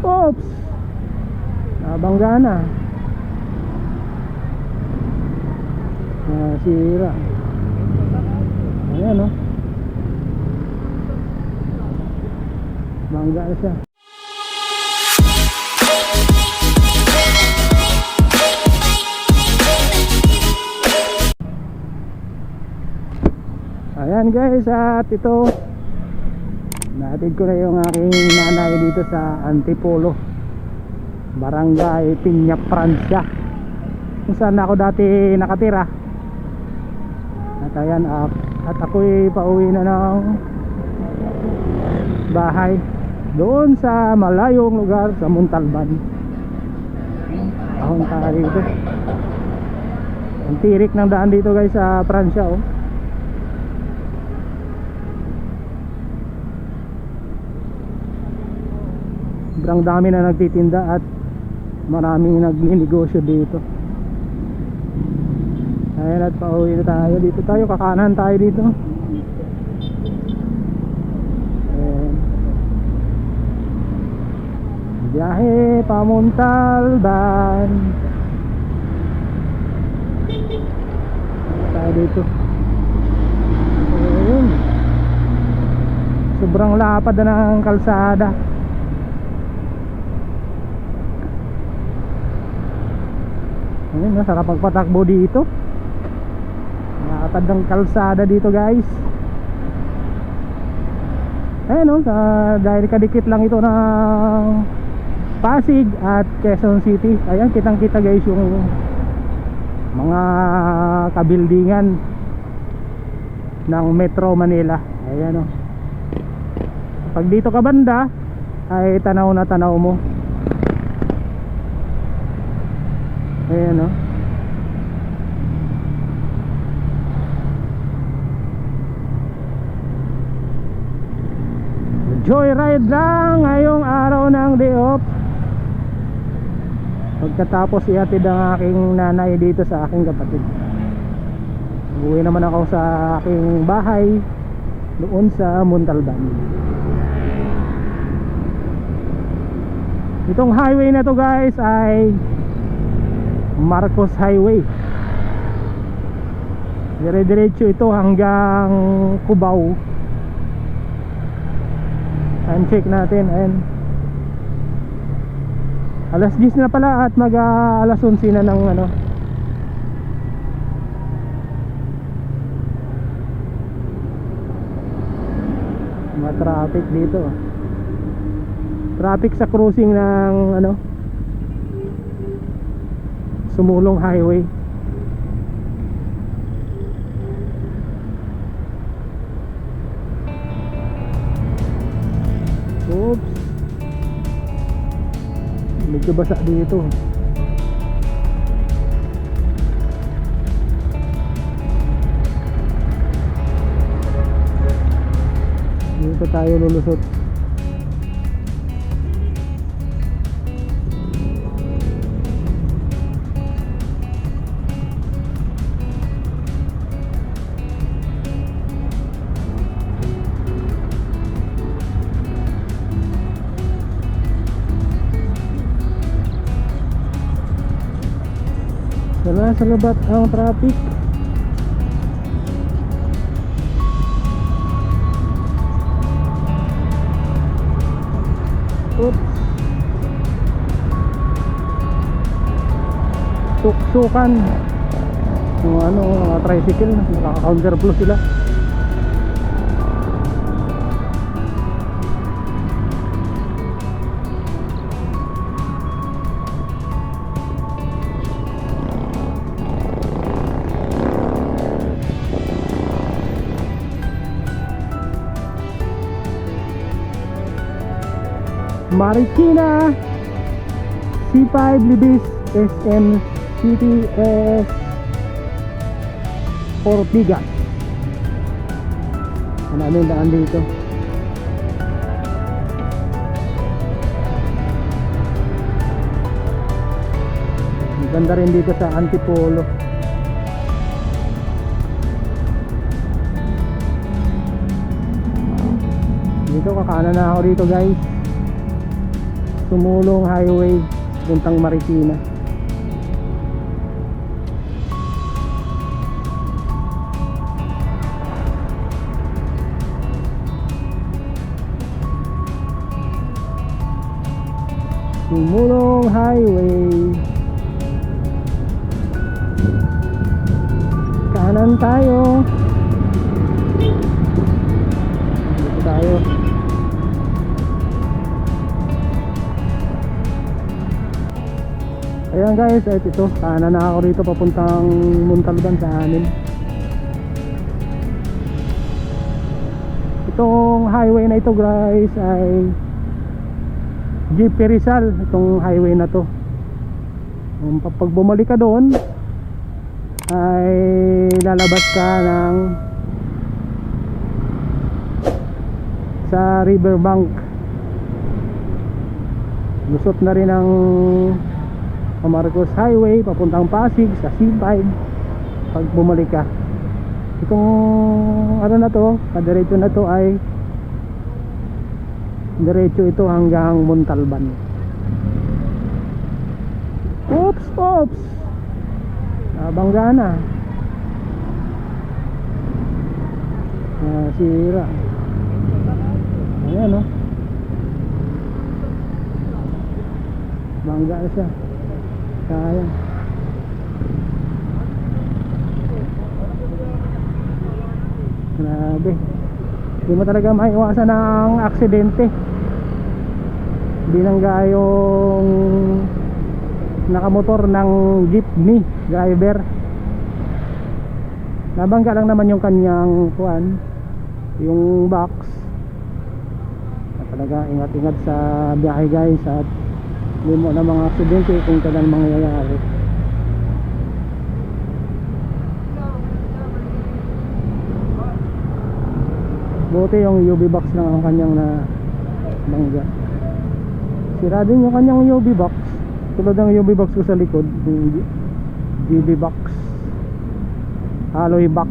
Oops! Nabangga na. Nasira. Ayan, oh. Bangga na siya. Ayan guys, at ito Natid ko na yung aking nanay dito sa Antipolo. Barangay Piña Francia. Kung saan ako dati nakatira. At ayan, at, at ako'y pauwi na ng bahay Doon sa malayong lugar sa Montalban. Ahon tayo dito. Ang tirik ng daan dito guys sa Francia oh sobrang dami na nagtitinda at maraming nagninegosyo dito. Ayan at pauwi na tayo. Dito tayo kakanan tayo dito. Ayan. Biyahe pamuntalban tayo dito. Ayun sobrang lapad na ng kalsada Ayun, masarap magpatakbo dito. Nakatad ng kalsada dito, guys. Ayun, no, sa, dahil kadikit lang ito ng Pasig at Quezon City. Ayan, kitang-kita guys yung mga kabildingan ng Metro Manila. Ayan, oh. Pag dito ka banda, ay tanaw na tanaw mo. Ayan o. Joyride lang ngayong araw ng day off. Pagkatapos ihatid ang aking nanay dito sa aking kapatid. Uwi naman ako sa aking bahay Doon sa Montalban. Itong highway na to guys ay Marcos Highway. Dire-diretso ito hanggang Cubao. Time check natin and alas 10 na pala at mag uh, alas 11 na ng ano. Mga traffic dito. Traffic sa crossing ng ano Sumulong Highway. Oops. Medyo basa dito Dito tayo lulusot Wala sa labat ang traffic. Oops. Tuksukan. Yung ano, mga tricycle Nakaka-counter flow sila Marikina C5 Libis SM CTS Ortigas ano ano yung daan dito? Ganda rin dito sa Antipolo. Dito kakanan na ako dito guys Sumulong Highway puntang Marikina. Sumulong Highway. Kanan tayo Ayan guys, at ito, kanan na ako rito papuntang Muntalban sa amin. Itong highway na ito guys ay GP Rizal, itong highway na to. Um, pag bumalik ka doon ay lalabas ka ng sa riverbank lusot na rin ang Marcos Highway papuntang Pasig sa C5 pag bumalik ka. Itong ano na to kadiretso na to ay diretso ito hanggang Montalban. Oops oops! Nabangga na. Nasira. Ayan o bangga na siya kaya. Grabe. Hindi mo talaga maiwasan ng aksidente. Hindi nang gayong nakamotor ng jeepney driver. Nabangga lang naman yung kanyang kuan yung box. Kaya talaga ingat-ingat sa biyahe guys at hindi mo na mga aksidente kung kailan mangyayari. Buti yung UV box lang ang kanyang na bangga. Sira din yung kanyang UV box. Tulad ng UV box ko sa likod yung UV box. Alloy box.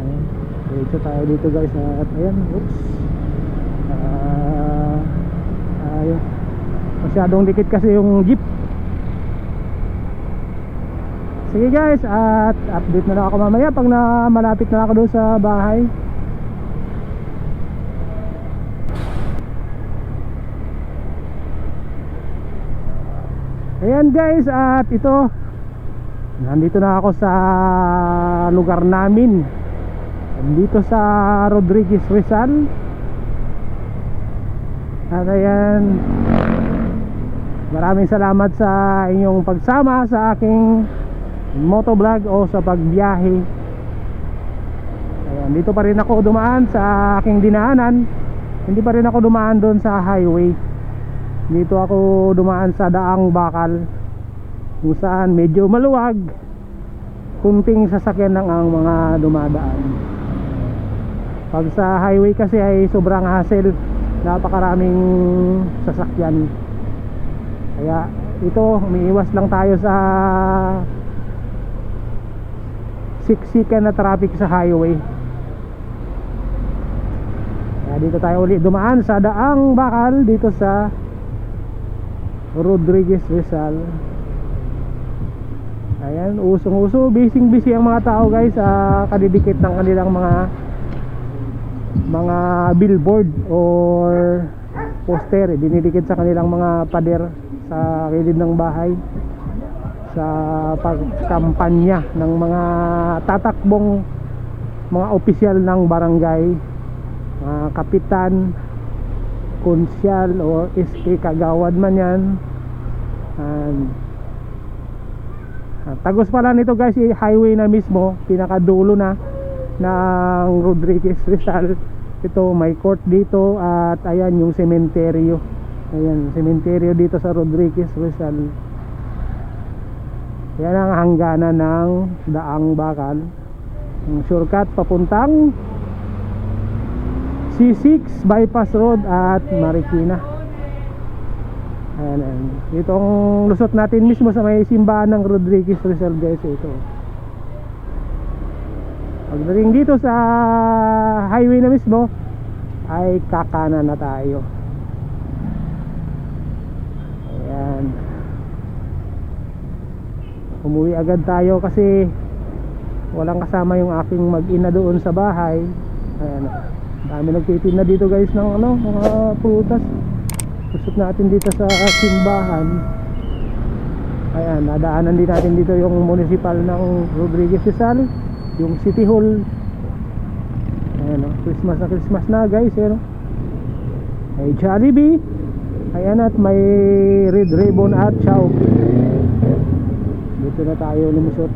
Ayan. Diretso tayo dito guys at ayan oops. Ah ayun masyadong dikit kasi yung jeep. Sige guys at update na lang ako mamaya pag na malapit na ako doon sa bahay. Ayan guys at ito. Nandito na ako sa lugar namin. Dito sa Rodriguez Rizal. At ayan Maraming salamat sa inyong pagsama sa aking motovlog o sa pagbiyahe. Ayan, dito pa rin ako dumaan sa aking dinaanan. Hindi pa rin ako dumaan doon sa highway. Dito ako dumaan sa daang bakal. Kung saan medyo maluwag. Kunting sasakyan lang ang mga dumadaan. Pag sa highway kasi ay sobrang hassle. Napakaraming sasakyan kaya ito umiiwas lang tayo sa siksikan na traffic sa highway. Kaya dito tayo ulit dumaan sa daang bakal dito sa Rodriguez Rizal. Ayan usong uso busy busy ang mga tao guys sa kadidikit ng kanilang mga mga billboard or poster. Dinidikit sa kanilang mga pader sa kilid ng bahay sa pagkampanya ng mga tatakbong mga opisyal ng barangay mga kapitan konsyal o SK kagawad man yan. And, ah, tagos pala nito guys highway na mismo pinakadulo na ng Rodriguez Rizal. Ito may court dito at ayan yung sementeryo ayan sementeryo dito sa Rodriguez Rizal. Yan ang hangganan ng daang bakal. Ang shortcut papuntang C6 bypass road at Marikina. Ayan, itong lusot natin mismo sa may simbahan ng Rodriguez Rizal guys ito. Pagdating dito sa highway na mismo ay kakana na tayo ayan. Umuwi agad tayo kasi walang kasama yung aking mag-ina doon sa bahay. Ayan. Dami nagtitinda dito guys ng ano mga prutas. Usap natin dito sa simbahan. Ayan nadaanan din natin dito yung municipal ng Rodriguez Rizal yung city hall. Ayan o Christmas na Christmas na guys ayan o may Jollibee ayan at may Red Ribbon at Chow. Dito na tayo lumusot.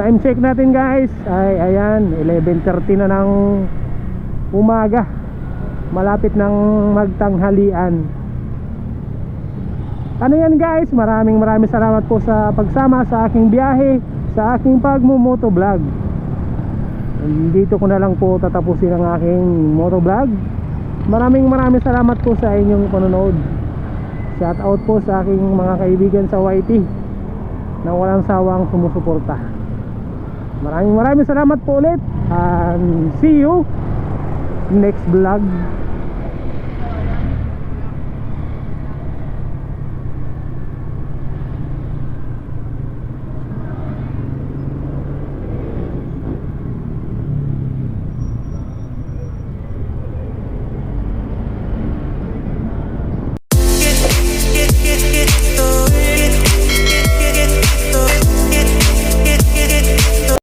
Time check natin guys. Ay ayan 11.30 na ng umaga. Malapit ng magtanghalian. Ano yan guys? Maraming maraming salamat po sa pagsama sa aking biyahe sa aking pagmumoto vlog dito ko na lang po tatapusin ang aking moto vlog maraming maraming salamat po sa inyong panonood. Shout out po sa aking mga kaibigan sa YT na walang sawang sumusuporta. Maraming maraming salamat po ulit and see you next vlog